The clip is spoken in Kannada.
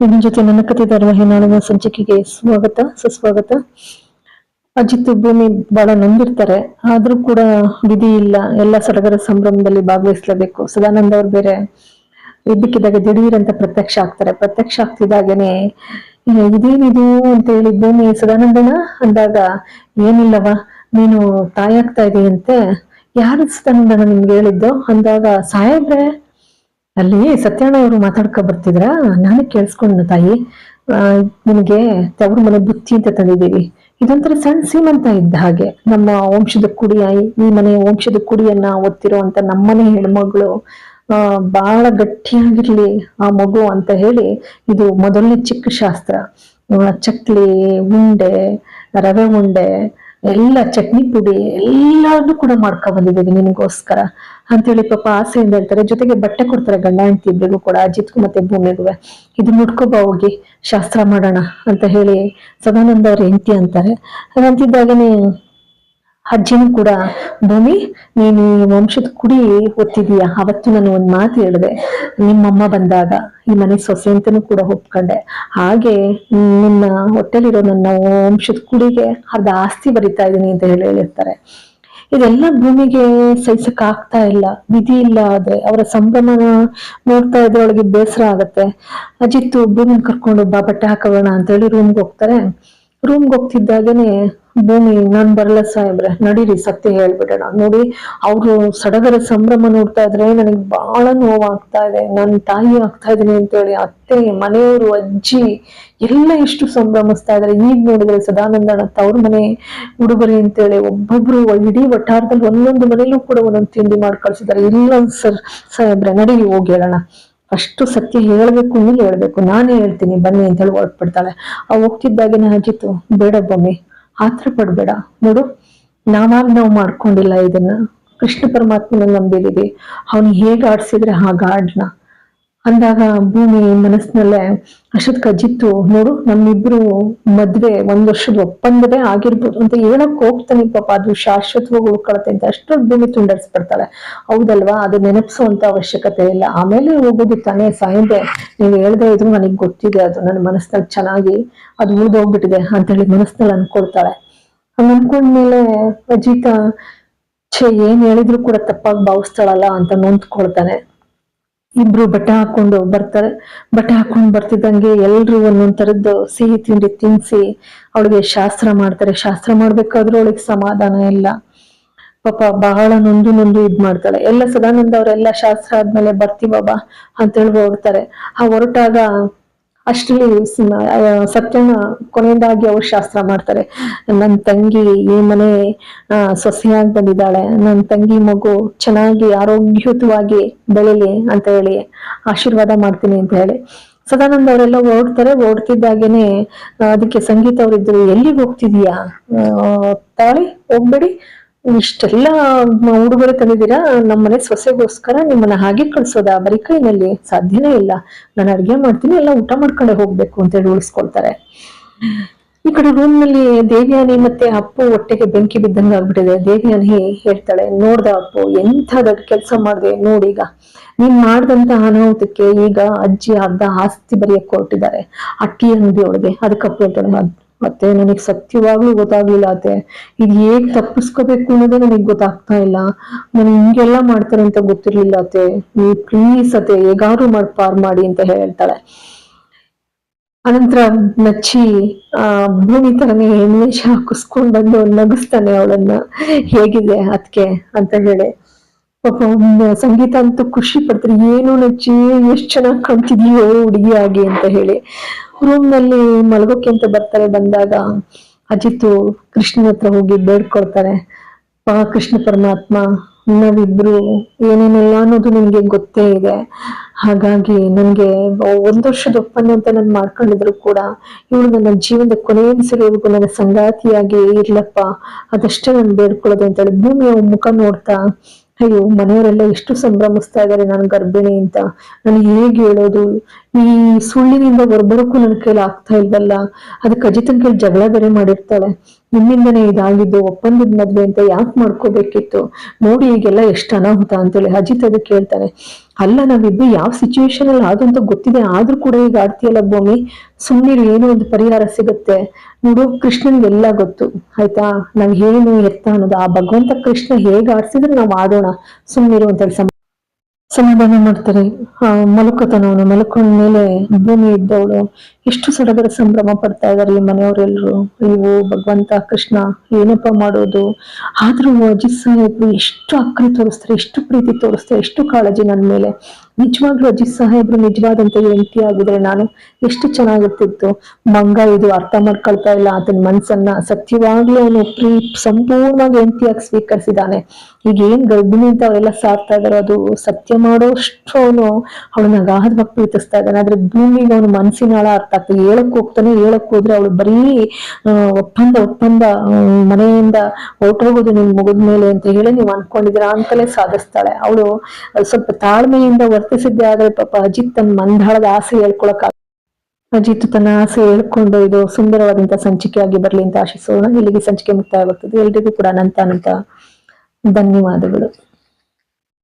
ನಿಮ್ಮ ಜೊತೆ ನನ್ನ ಕತೆ ಧಾರಾವಾಹಿ ನಾಳಿನ ಸಂಚಿಕೆಗೆ ಸ್ವಾಗತ, ಸುಸ್ವಾಗತ. ಅಜಿತ್ ಭೂಮಿ ಬಹಳ ನಂಬಿರ್ತಾರೆ. ಆದ್ರೂ ಕೂಡ ವಿಧಿ ಇಲ್ಲ. ಎಲ್ಲ ಸಡಗರ ಸಂಭ್ರಮದಲ್ಲಿ ಭಾಗವಹಿಸಲೇಬೇಕು. ಸದಾನಂದ ಅವ್ರು ಬೇರೆ ಇದ್ದಕ್ಕಿದ್ದಾಗ ದಿಢೀರ್ ಅಂತ ಪ್ರತ್ಯಕ್ಷ ಆಗ್ತಾರೆ. ಪ್ರತ್ಯಕ್ಷ ಆಗ್ತಿದ್ದಾಗೇನೆ ಇದೇ ಇದೇನಿದು ಅಂತ ಹೇಳಿ ಭೂಮಿ ಸದಾನಂದನ ಅಂದಾಗ ಏನಿಲ್ಲವ ನೀನು ತಾಯಾಗ್ತಾ ಇದೆಯಂತೆ. ಯಾರು ಸದಾನಂದನ ನಿಮ್ಗೆ ಹೇಳಿದ್ದು? ಅಂದಾಗ, ಸಾಹೇಬ್ರೆ ಅಲ್ಲಿ ಸತ್ಯಣ್ಣ ಅವರು ಮಾತಾಡ್ಕೊ ಬರ್ತಿದ್ರ? ನಾನು ಕೇಳಿಸ್ಕೊಂಡ ತಾಯಿ. ಆ, ನಿನಗೆ ತವರು ಮನೆ ಬುತ್ತಿ ಅಂತ ತಂದಿದ್ದೀವಿ ಇದೊಂಥರ ಸಣ್ಣ ಸೀಮಂತ ಇದ್ದ ಹಾಗೆ. ನಮ್ಮ ವಂಶದ ಕುಡಿಯ ಈ ಮನೆ ವಂಶದ ಕುಡಿಯನ್ನ ಒತ್ತಿರೋ ಅಂತ ನಮ್ಮನೆ ಹೆಣ್ಮಗಳು ಆ ಬಹಳ ಗಟ್ಟಿಯಾಗಿರ್ಲಿ ಆ ಮಗು ಅಂತ ಹೇಳಿ ಇದು ಮೊದಲನೇ ಚಿಕ್ಕ ಶಾಸ್ತ್ರ. ಚಕ್ಲಿ ಉಂಡೆ ರವೆ ಉಂಡೆ ಎಲ್ಲ ಚಟ್ನಿ ಪುಡಿ ಎಲ್ಲಾನು ಕೂಡ ಮಾಡ್ಕೊ ಬಂದಿದ್ದೀವಿ ಅಂತ ಅಂತೇಳಿ ಪಾಪ ಆಸೆಯಿಂದ ಹೇಳ್ತಾರೆ. ಜೊತೆಗೆ ಬಟ್ಟೆ ಕೊಡ್ತಾರೆ ಗಂಡ ಹೆಂಡತಿ ಇಬ್ಬರಿಗೂ ಕೂಡ ಅಜಿತ್ಗೂ ಮತ್ತೆ ಭೂಮಿಗೂ ಇದು ಮುಡ್ಕೊಬಾ ಹೋಗಿ, ಶಾಸ್ತ್ರ ಮಾಡೋಣ ಅಂತ ಹೇಳಿ ಸದಾನಂದ ಅವ್ರ ಹೆಂಡತಿ ಅಂತಾರೆ. ಹಾಗಂತಿದ್ದಾಗನೇ ಅಜ್ಜಿನೂ ಕೂಡ, ಭೂಮಿ, ನೀನು ಈ ವಂಶದ ಕುಡಿ ಒತ್ತಿದೀಯ ಅವತ್ತು ನಾನು ಒಂದ್ ಮಾತು ಹೇಳಿದೆ. ನಿಮ್ಮಮ್ಮ ಬಂದಾಗ ಈ ಮನೆ ಸೊಸೆ ಅಂತನೂ ಕೂಡ ಒಪ್ಕೊಂಡೆ. ಹಾಗೆ ನಿನ್ನ ಹೊಟ್ಟೆಲಿರೋ ನನ್ನ ವಂಶದ ಕುಡಿಗೆ ಅರ್ಧ ಆಸ್ತಿ ಬರಿತಾ ಇದ್ದೀನಿ ಅಂತ ಹೇಳಿ ಹೇಳಿರ್ತಾರೆ. ಇದೆಲ್ಲ ಭೂಮಿಗೆ ಸಹಿಸಕ್ ಆಗ್ತಾ ಇಲ್ಲ. ವಿಧಿ ಇಲ್ಲ ಆದ್ರೆ ಅವರ ಸಂಭ್ರಮನ ನೋಡ್ತಾ ಇದ್ರೊಳಗೆ ಬೇಸರ ಆಗತ್ತೆ. ಅಜಿತ್ತು ಭೂಮಿನ ಕರ್ಕೊಂಡು ಬಾ, ಬಟ್ಟೆ ಹಾಕೋಣ ಅಂತ ಹೇಳಿ ರೂಮ್ಗೆ ಹೋಗ್ತಾರೆ. ರೂಮ್ಗೆ ಹೋಗ್ತಿದ್ದಾಗೇನೆ ಭೂಮಿ, ನಾನ್ ಬರಲ್ಲ ಸಾಹೇಬ್ರೆ, ನಡೀರಿ, ಸತ್ಯ ಹೇಳ್ಬಿಡೋಣ. ನೋಡಿ, ಅವರು ಸಡಗರ ಸಂಭ್ರಮ ನೋಡ್ತಾ ಇದ್ರೆ ನನಗೆ ಬಹಳ ನೋವಾಗ್ತಾ ಇದೆ. ನನ್ನ ತಾಯಿ ಆಗ್ತಾ ಇದೀನಿ ಅಂತೇಳಿ ಅತ್ತೆ, ಮನೆಯವರು, ಅಜ್ಜಿ ಎಲ್ಲ ಎಷ್ಟು ಸಂಭ್ರಮಿಸ್ತಾ ಇದಾರೆ. ಈಗ ನೋಡಿದ್ರೆ ಸದಾನಂದನ ತವ್ರ ಮನೆ ಉಡುಗೊರೆ ಅಂತೇಳಿ ಒಬ್ಬೊಬ್ರು ಇಡೀ ವಠಾರದಲ್ಲಿ ಒಂದೊಂದು ಮನೇಲೂ ಕೂಡ ಒಂದೊಂದು ತಿಂಡಿ ಮಾಡಿ ಕಳ್ಸಿದ್ದಾರೆ ಇಲ್ಲ ಸರ್, ಸಾಹೇಬ್ರೆ, ನಡೀರಿ, ಹೋಗಿ ಹೇಳೋಣ. ಅಷ್ಟು ಸತ್ಯ ಹೇಳ್ಬೇಕು ಅಂದ್ರೆ ಹೇಳ್ಬೇಕು. ನಾನೇ ಹೇಳ್ತೀನಿ, ಬನ್ನಿ ಅಂತ ಹೇಳಿ ಹೊರಟ್ಬಿಡ್ತಾಳೆ ಆ ಹೋಗ್ತಿದ್ದಾಗಿನ ಅಜಿತು ಬೇಡ ಬೊಮ್ಮೆ ಆತ್ರ ಪಡ್ಬೇಡ. ನೋಡು, ನಾವಾಗ ನಾವು ಮಾಡ್ಕೊಂಡಿಲ್ಲ ಇದನ್ನ. ಕೃಷ್ಣ ಪರಮಾತ್ಮನ ನಂಬಿದೀವಿ. ಅವನು ಹೇಗೆ ಆಡ್ಸಿದ್ರೆ ಹಾಗ ಆಡ್ನ. ಅಂದಾಗ ಭೂಮಿ ಮನಸ್ಸಿನಲ್ಲೇ ಅಶತ್ ಕಜ್ಜಿತ್ತು ನೋಡು, ನಮ್ಮಿಬ್ರು ಮದ್ವೆ ಒಂದ್ ವರ್ಷದ ಒಪ್ಪಂದವೇ ಆಗಿರ್ಬೋದು ಅಂತ ಹೇಳಕ್ ಹೋಗ್ತಾನೆ ಪಾಪ. ಅದು ಶಾಶ್ವತವಾಗಿ ಉಳ್ಕೊಳತ್ತೆ ಅಂತ ಅಷ್ಟೊಂದು ಭೂಮಿ ತುಂಡರಿಸ್ಬಿಡ್ತಾಳೆ. ಹೌದಲ್ವಾ? ಅದು ನೆನಪಿಸುವಂತ ಅವಶ್ಯಕತೆ ಇಲ್ಲ. ಆಮೇಲೆ ಹೋಗೋದು ತಾನೇ ಸಾಯಂದೆ. ನೀವು ಹೇಳ್ದೆ ಇದ್ರು ನನಗೆ ಗೊತ್ತಿದೆ ಅದು. ನನ್ನ ಮನಸ್ಸಿನಲ್ಲಿ ಚೆನ್ನಾಗಿ ಅದು ಉಳಿದೋಗ್ಬಿಟ್ಟಿದೆ ಅಂತ ಹೇಳಿ ಮನಸ್ಸಿನಲ್ಲಿ ಅನ್ಕೊಳ್ತಾಳೆ. ಅನ್ಕೊಂಡ್ಮೇಲೆ ಅಜಿತ, ಛೇ, ಏನ್ ಹೇಳಿದ್ರು ಕೂಡ ತಪ್ಪಾಗಿ ಭಾವಿಸ್ತಾಳಲ್ಲ ಅಂತ ನೊಂದ್ಕೊಳ್ತಾನೆ. ಇಬ್ರು ಬಟ್ಟೆ ಹಾಕೊಂಡು ಬರ್ತಾರೆ. ಬಟ್ಟೆ ಹಾಕೊಂಡು ಬರ್ತಿದ್ದಂಗೆ ಎಲ್ರು ಒಂದೊಂದ್ ತರದ್ದು ಸಿಹಿ ತಿಂಡಿ ತಿನ್ಸಿ ಅವಳಿಗೆ ಶಾಸ್ತ್ರ ಮಾಡ್ತಾರೆ. ಶಾಸ್ತ್ರ ಮಾಡ್ಬೇಕಾದ್ರೂ ಅವಳಿಗೆ ಸಮಾಧಾನ ಇಲ್ಲ. ಪಾಪ ಬಹಳ ನೊಂದು ನೊಂದು ಇದ್ ಮಾಡ್ತಾಳೆ. ಎಲ್ಲ ಸದಾನಂದ ಅವರೆಲ್ಲ ಶಾಸ್ತ್ರ ಆದ್ಮೇಲೆ ಬರ್ತೀವಬ್ಬ ಅಂತ ಹೇಳಿ ಹೊರಡ್ತಾರೆ. ಆ ಹೊರಟಾಗ ಅಷ್ಟರಲ್ಲಿ ಸತ್ಯನ ಕೊನೆಯದಾಗಿ ಅವ್ರು ಶಾಸ್ತ್ರ ಮಾಡ್ತಾರೆ. ನನ್ನ ತಂಗಿ ಈ ಮನೆ ಸೊಸೆಯಾಗಿ ಬಂದಿದ್ದಾಳೆ. ನನ್ನ ತಂಗಿ ಮಗು ಚೆನ್ನಾಗಿ ಆರೋಗ್ಯಯುತವಾಗಿ ಬೆಳಿಲಿ ಅಂತ ಹೇಳಿ ಆಶೀರ್ವಾದ ಮಾಡ್ತೀನಿ ಅಂತ ಹೇಳಿ. ಸದಾನಂದ ಅವರೆಲ್ಲ ಓಡ್ತಾರೆ. ಓಡ್ತಿದ್ದಾಗೇನೆ, ಅದಕ್ಕೆ ಸಂಗೀತ ಅವರಿದ್ರು, ಎಲ್ಲಿಗೆ ಹೋಗ್ತಿದೀಯಾ? ತಾಳಿ ಹೋಗ್ಬೇಡಿ. ಇಷ್ಟೆಲ್ಲ ಉಡುಗೊರೆ ತಂದಿದ್ದೀರಾ? ನಮ್ಮನೆ ಸೊಸೆಗೋಸ್ಕರ ನಿಮ್ಮನ್ನ ಹಾಗೆ ಕಳ್ಸೋದಾ? ಬರೀ ಕೈನಲ್ಲಿ ಸಾಧ್ಯನೇ ಇಲ್ಲ. ನಾನು ಅಡ್ಗೆ ಮಾಡ್ತೀನಿ, ಎಲ್ಲ ಊಟ ಮಾಡ್ಕೊಂಡೆ ಹೋಗ್ಬೇಕು ಅಂತ ಹೇಳಿ ಉಳಿಸ್ಕೊಳ್ತಾರೆ. ಈ ಕಡೆ ರೂಮ್ನಲ್ಲಿ ದೇವ್ಯಾನಿ ಮತ್ತೆ ಅಪ್ಪು ಹೊಟ್ಟೆಗೆ ಬೆಂಕಿ ಬಿದ್ದಂಗೆ ಆಗ್ಬಿಟ್ಟಿದೆ. ದೇವಿಯಾನಿ ಹೇಳ್ತಾಳೆ, ನೋಡ್ದ ಅಪ್ಪು ಎಂಥ ದೊಡ್ಡ ಕೆಲಸ ಮಾಡಿದೆ ನೋಡೀಗ. ನೀನ್ ಮಾಡ್ದಂತ ಅನಾಹುತಕ್ಕೆ ಈಗ ಅಜ್ಜಿ ಅರ್ಧ ಆಸ್ತಿ ಬರೆಯಕ್ಕೆ ಹೊರಟಿದ್ದಾರೆ. ಅಕ್ಕಿ ಅಂಗಡಿ ಒಳಗೆ ಅದಕ್ಕೆ ಅಪ್ಪು ಹೇಳ್ತಾಳೆ "ಮತ್- ಮತ್ತೆ ನನಗೆ ಸತ್ಯವಾಗ್ಲೂ ಗೊತ್ತಾಗ್ಲಿಲ್ಲ ಅತ್ತೆ. ಇದು ಹೇಗ್ ತಪ್ಪಿಸ್ಕೋಬೇಕು ಅನ್ನೋದೇ ನನಗೆ ಗೊತ್ತಾಗ್ತಾ ಇಲ್ಲ. ನಾನು ಹಿಂಗೆಲ್ಲ ಮಾಡ್ತಾರೆ ಅಂತ ಗೊತ್ತಿರ್ಲಿಲ್ಲ ಅತ್ತೆ. ನೀವು ಪ್ಲೀಸ್ ಅತ್ತೆ, ಹೇಗಾದ್ರು ಮಾಡಿ, ಪಾರ್ ಮಾಡಿ ಅಂತ ಹೇಳ್ತಾಳೆ. ಅನಂತರ ನಚ್ಚಿ, ಆ, ಭೂಮಿ ತರನೇ ಹಾಕಿಸ್ಕೊಂಡ್ ಬಂದು ನಗಿಸ್ತಾನೆ ಅವಳನ್ನ. ಹೇಗಿದೆ ಅದಕ್ಕೆ ಅಂತ ಹೇಳಿ. ಪಾಪ ಸಂಗೀತ ಅಂತೂ ಖುಷಿ ಪಡ್ತಾರೆ. ಏನು ನಚ್ಚಿ, ಎಷ್ಟ್ ಚೆನ್ನಾಗಿ ಹುಡುಗಿ ಹುಡುಗಿಯಾಗಿ ಅಂತ ಹೇಳಿ. ರೂಮ್ನಲ್ಲಿ ಮಲಗೋಕೆ ಅಂತ ಬರ್ತಾರೆ, ಬಂದಾಗ ಅಜಿತ್ ಕೃಷ್ಣನ ಹತ್ರ ಹೋಗಿ ಬೇಡ್ಕೊಳ್ತಾರೆ ಪಾ, ಕೃಷ್ಣ ಪರಮಾತ್ಮ, ನಾವಿಬ್ರು ಏನೇನೆಲ್ಲ ಅನ್ನೋದು ನಿಮ್ಗೆ ಗೊತ್ತೇ ಇದೆ. ಹಾಗಾಗಿ ನನ್ಗೆ ಒಂದ್ ವರ್ಷದ ಒಪ್ಪಂದ ಅಂತ ನಾನು ಮಾಡ್ಕೊಂಡಿದ್ರು ಕೂಡ ಇವಳು ನನ್ನ ಜೀವನದ ಕೊನೆಯನ್ಸಿರೋವರೆಗೂ ನನ್ನ ಸಂಗಾತಿಯಾಗಿ ಇರ್ಲಪ್ಪ. ಅದಷ್ಟೇ ನಾನು ಬೇಡ್ಕೊಳ್ಳೋದು ಅಂತೇಳಿ ಭೂಮಿಯ ಮುಖ ನೋಡ್ತಾ, ಅಯ್ಯೋ, ಮನೆಯವರೆಲ್ಲ ಎಷ್ಟು ಸಂಭ್ರಮಿಸ್ತಾ ಇದ್ದಾರೆ ನಾನು ಗರ್ಭಿಣಿ ಅಂತ. ನಾನು ಹೇಗೆ ಹೇಳೋದು ಈ ಸುಳ್ಳಿನಿಂದ ಹೊರಬರೋಕ್ಕೂ ನನ್ನ ಕೈಲಿ ಆಗ್ತಾ ಇಲ್ವಲ್ಲ? ಅದಕ್ಕೆ ಅಜಿತನ್ ಕೈಲಿ ಜಗಳ ಬೇರೆ ಮಾಡಿರ್ತಾಳೆ. ನಿಮ್ಮಿಂದನೇ ಇದಾಗಿದ್ದು, ಒಪ್ಪಂದದ ಮದ್ವೆ ಅಂತ ಯಾಕೆ ಮಾಡ್ಕೋಬೇಕಿತ್ತು? ನೋಡಿ ಈಗೆಲ್ಲ ಎಷ್ಟು ಅನಾಹುತ ಅಂತೇಳಿ ಅಜಿತ್ ಅದಕ್ಕೆ ಹೇಳ್ತಾನೆ ಅಲ್ಲ ನಾವಿದ್ದು ಯಾವ ಸಿಚುವೇಶನ್ ಅಲ್ಲಿ ಆದಂತ ಗೊತ್ತಿದೆ. ಆದ್ರೂ ಕೂಡ ಈಗ ಆಡ್ತೀಯಲ್ಲ ಭೂಮಿ? ಸುಮ್ಮನಿರು ಏನೋ ಒಂದು ಪರಿಹಾರ ಸಿಗುತ್ತೆ. ನೋಡು ಕೃಷ್ಣನ್ಗೆಲ್ಲ ಗೊತ್ತು. ಆಯ್ತಾ? ನಾವ್ ಏನು ಎತ್ತ ಅನ್ನೋದು. ಆ ಭಗವಂತ ಕೃಷ್ಣ ಹೇಗೆ ಆಡ್ಸಿದ್ರೆ ನಾವ್ ಆಡೋಣ. ಸುಮ್ಮನಿರು ಅಂತ ಹೇಳಿ ಸಮ- ಸಮಾಧಾನ ಮಾಡ್ತಾರೆ. ಆ ಮಲಕೋತಾನವನು ಮಲ್ಕೊಂಡ ಮೇಲೆ ಭೂಮಿ ಇದ್ದವಳು ಎಷ್ಟು ಸಡಗರ ಸಂಭ್ರಮ ಪಡ್ತಾ ಇದಾರೆ ಈ ಮನೆಯವರೆಲ್ಲರೂ ನೀವು ಭಗವಂತ, ಕೃಷ್ಣ, ಏನಪ್ಪ ಮಾಡೋದು? ಆದ್ರೂ ಅಜಿತ್ ಸಾಹೇಬ್ರು ಎಷ್ಟು ಅಕ್ಕರೆ ತೋರಿಸ್ತಾರೆ, ಎಷ್ಟು ಪ್ರೀತಿ ತೋರಿಸ್ತಾರೆ, ಎಷ್ಟು ಕಾಳಜಿ ನನ್ನ ಮೇಲೆ. ನಿಜವಾಗ್ಲೂ ಅಜಿತ್ ಸಾಹೇಬ್ರು ನಿಜವಾದಂತ ಹೆಂಡತಿ ಆಗಿದ್ರೆ ನಾನು ಎಷ್ಟು ಚೆನ್ನಾಗಿರ್ತಿತ್ತು. ಮಂಗ ಇದು ಅರ್ಥ ಮಾಡ್ಕೊಳ್ತಾ ಇಲ್ಲ ಆತನ ಮನ್ಸನ್ನ ಸತ್ಯವಾಗ್ಲೂ ಅವನು ಪ್ರೀ, ಸಂಪೂರ್ಣವಾಗಿ ಹೆಂಡತಿಯಾಗಿ ಸ್ವೀಕರಿಸಿದಾನೆ. ಈಗ ಏನ್ ಗರ್ಭಿಣಿ ಅಂತ ಅವರೆಲ್ಲ ಸಾರ್ತಾ ಇದಾರೆ ಅದು ಸತ್ಯ ಮಾಡೋಷ್ಟು ಅವನು ಅವಳನ್ನ ಗಾಹದವಾಗಿ ಪ್ರೀತಿಸ್ತಾ ಇದ್ದಾನೆ ಆದ್ರೆ ಭೂಮಿಗೆ ಅವನು ಮನ್ಸಿನ ಆಳ ಅರ್ಥ ಆಗ್ತದೆ ಹೇಳಕ್ ಹೋಗ್ತಾನೆ ಹೇಳಕ್ ಹೋದ್ರೆ ಅವಳು ಬರೀ ಒಪ್ಪಂದ ಒಪ್ಪಂದ ಮನೆಯಿಂದ ಹೊರಟೋಗೋದು ನಿಮ್ ಮುಗಿದ ಮೇಲೆ ಅಂತ ಹೇಳಿ ನೀವು ಅನ್ಕೊಂಡಿದ್ದೀರಾ ಅಂತಲೇ ಸಾಧಿಸ್ತಾಳೆ ಅವಳು ಸ್ವಲ್ಪ ತಾಳ್ಮೆಯಿಂದ ವರ್ತಿಸಿದ್ದೆ, ಆದ್ರೆ ಪಾಪ ಅಜಿತ್ ತನ್ನ ಮಂದಾಳದ ಆಸೆ ಹೇಳ್ಕೊಳಕ್ ಅಜಿತ್ ತನ್ನ ಆಸೆ ಹೇಳ್ಕೊಂಡು ಇದು ಸುಂದರವಾದಂತ ಆಗಿ ಬರ್ಲಿ ಅಂತ ಆಶಿಸೋಣ. ಇಲ್ಲಿಗೆ ಸಂಚಿಕೆ ಮುಕ್ತಾಯವಾಗ್ತದೆ. ಎಲ್ರಿಗೂ ಕೂಡ ಅನಂತ ಅನಂತ ಧನ್ಯವಾದಗಳು.